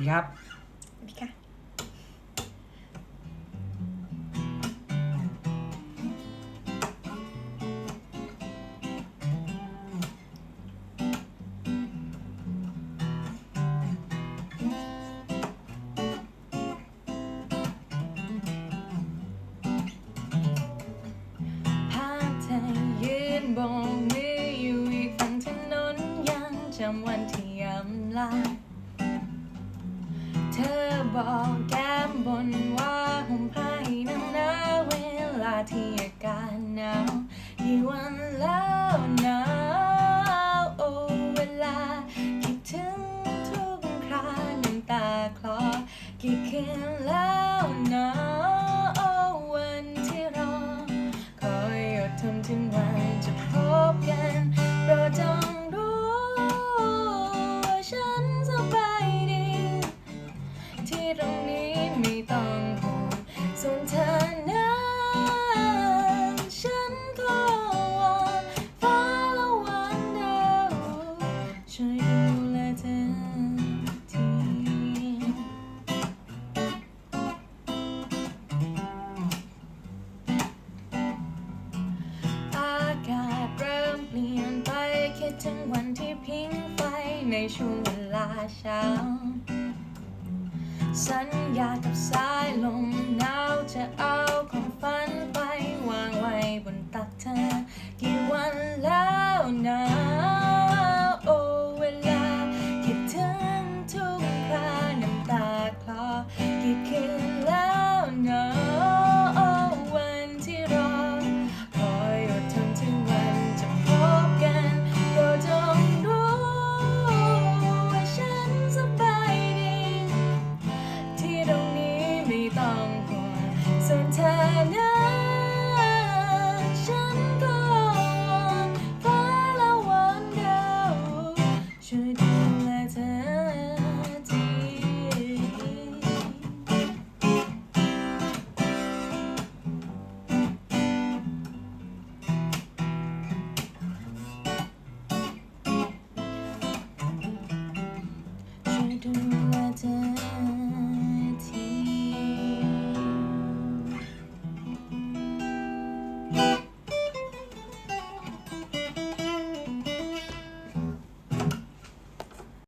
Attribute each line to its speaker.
Speaker 1: ดีครับ
Speaker 2: สวัสดีค่ะภาพเธอยืนโบกมืออยู่อีกฝั่งถนนยังจำวันที่ยำลาเธอ บอกแก้มบนว่าห่มผ้าให้หนาหนาเวลาที่อากาศหนาวกี่วันแล้วหนาวโอ้เวลาคิดถึงทุกคราน้ำตาคลอกี่คืนแล้วหนาว ไม่ต้องห่วงส่วนเธอนั้นฉันก็วอนฟ้าและวันดาวช่วยดูแลเธอทีอากาศเริ่มเปลี่ยนไปคิดถึงวันที่พิงไฟในช่วงเวลาเช้า สัญญากับสายลมหนาวจะเอา do.